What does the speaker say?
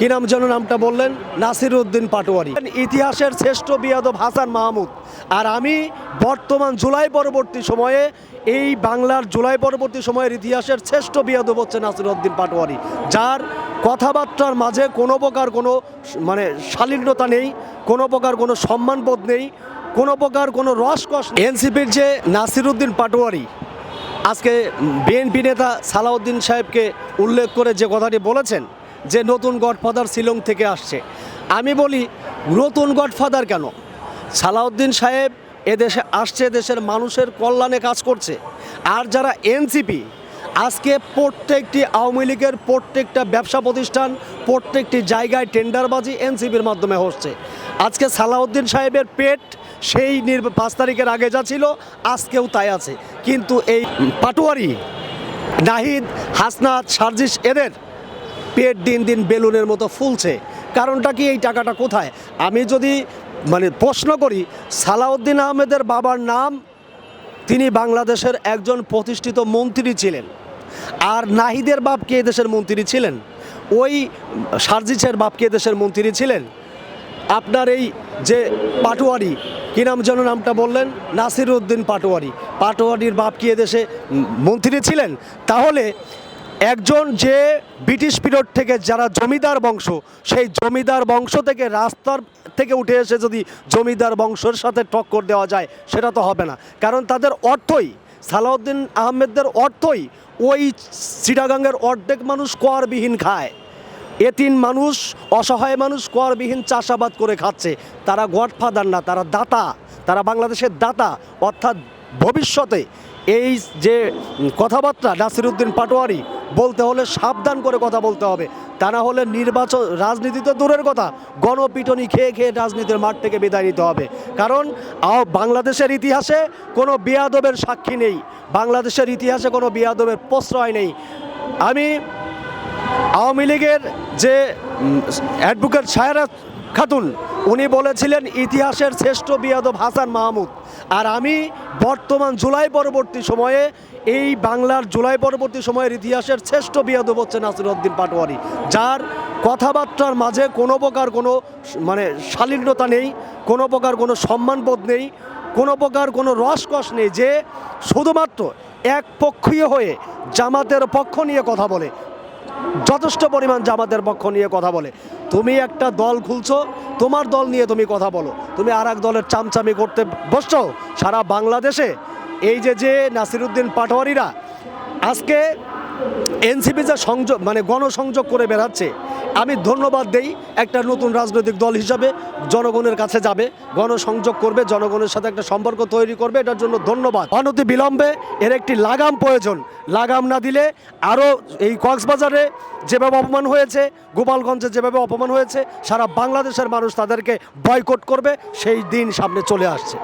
কি নাম যেন নামটা বললেন? নাসির উদ্দিন পাটোয়ারি। ইতিহাসের শ্রেষ্ঠ বিয়াদব হাসান মাহমুদ। আর আমি বর্তমান জুলাই পরবর্তী সময়ে, এই বাংলার জুলাই পরবর্তী সময়ের ইতিহাসের শ্রেষ্ঠ বিয়াদব হচ্ছে নাসির উদ্দিন পাটোয়ারি। যার কথাবার্তার মাঝে কোনো প্রকার কোনো মানে শালীনতা নেই, কোনো প্রকার কোনো সম্মানবোধ নেই, কোনো প্রকার কোনো রসকস এনসিপির যে নাসির উদ্দিন পাটোয়ারি, আজকে বিএনপি নেতা সালাউদ্দিন সাহেবকে উল্লেখ করে যে কথাটি বলেছেন যে নতুন গডফাদার শিলং থেকে আসছে। আমি বলি, নতুন গডফাদার কেন? সালাউদ্দিন সাহেব এদেশে আসছে দেশের মানুষের কল্যাণে কাজ করছে। আর যারা এনসিপি, আজকে প্রত্যেকটি আওয়ামী লীগের প্রত্যেকটা ব্যবসা প্রতিষ্ঠান, প্রত্যেকটি জায়গায় টেন্ডারবাজি এনসিপির মাধ্যমে হচ্ছে। আজকে সালাউদ্দিন সাহেবের পেট সেই পাঁচ তারিখের আগে যা ছিল, আজকেও তাই আছে। কিন্তু এই পাটোয়ারি, নাহিদ, হাসনাত, সার্জিস, এদের পেট দিন দিন বেলুনের মতো ফুলছে। কারণটা কি? এই টাকাটা কোথায়? আমি যদি মানে প্রশ্ন করি, সালাউদ্দিন আহমেদের বাবার নাম, তিনি বাংলাদেশের একজন প্রতিষ্ঠিত মন্ত্রী ছিলেন। আর নাহিদের বাপ কে দেশের মন্ত্রী ছিলেন? ওই সার্জিসের বাপ কে দেশের মন্ত্রী ছিলেন? আপনার এই যে পাটোয়ারি, কি নাম যেন নামটা বললেন? নাসির উদ্দিন পাটোয়ারি। পাটোয়ারির বাপ কি এদেশে মন্ত্রী ছিলেন? তাহলে একজন যে ব্রিটিশ পিরিয়ড থেকে যারা জমিদার বংশ, সেই জমিদার বংশ থেকে রাস্তার থেকে উঠে এসে যদি জমিদার বংশের সাথে টক্কর দেওয়া যায়, সেটা তো হবে না। কারণ তাদের অর্থই, সালাউদ্দিন আহমেদদের অর্থই ওই চিটাগাঙ্গের অর্ধেক মানুষ করবিহীন খায়। এতিন মানুষ, অসহায় মানুষ করবিহীন চাষাবাদ করে খাচ্ছে। তারা গডফাদার না, তারা দাতা, তারা বাংলাদেশের দাতা। অর্থাৎ ভবিষ্যতে এই যে কথাবার্তা, নাসিরুদ্দিন পাটোয়ারি বলতে হলে সাবধান করে কথা বলতে হবে। তা না হলে নির্বাচন, রাজনীতি তো দূরের কথা। গণপিটনি খেয়ে খেয়ে রাজনীতির মাঠ থেকে বিদায় নিতে হবে। কারণ বাংলাদেশের ইতিহাসে কোনো বিয়াদবের সাক্ষী নেই। বাংলাদেশের ইতিহাসে কোনো বিয়াদবের প্রশ্রয় নেই। আমি আওয়ামী লীগের যে অ্যাডভোকেট সায়রা খাতুন উনি বলেছিলেন, ইতিহাসের শ্রেষ্ঠ বিয়াদব হাসান মাহমুদ। আর আমি বর্তমান জুলাই পরবর্তী সময়ে, এই বাংলার জুলাই পরবর্তী সময়ের ইতিহাসের শ্রেষ্ঠ বিয়াদব হচ্ছে নাসির উদ্দিন পাটোয়ারি, যার কথাবার্তার মাঝে কোনো প্রকার কোনো মানে শালীনতা নেই, কোনো প্রকার কোনো সম্মানবোধ নেই, কোনো প্রকার কোনো রসকস নেই যে শুধুমাত্র এক পক্ষীয় হয়ে জামাতের পক্ষ নিয়ে কথা বলে। যথেষ্ট পরিমাণ জামাতের পক্ষ নিয়ে কথা বলে। তুমি একটা দল খুলছো, তোমার দল নিয়ে তুমি কথা বলো। তুমি আর এক দলের চামচামি করতে বসছো সারা বাংলাদেশে। এই যে যে নাসিরুদ্দিন পাটোয়ারিরা, আজকে এনসিপি যে সংযোগ মানে গণসংযোগ করে বেড়াচ্ছে, আমি ধন্যবাদ দেই একটা নতুন রাজনৈতিক দল হিসাবে জনগণের কাছে যাবে, গণসংযোগ করবে, জনগণের সাথে একটা সম্পর্ক তৈরি করবে, এটার জন্য ধন্যবাদ। অনতি বিলম্বে এর একটি লাগাম প্রয়োজন, লাগাম না দিলে আরও এই কক্সবাজারে যেভাবে অপমান হয়েছে, গোপালগঞ্জে যেভাবে অপমান হয়েছে, সারা বাংলাদেশের মানুষ তাদেরকে বয়কট করবে, সেই দিন সামনে চলে আসছে।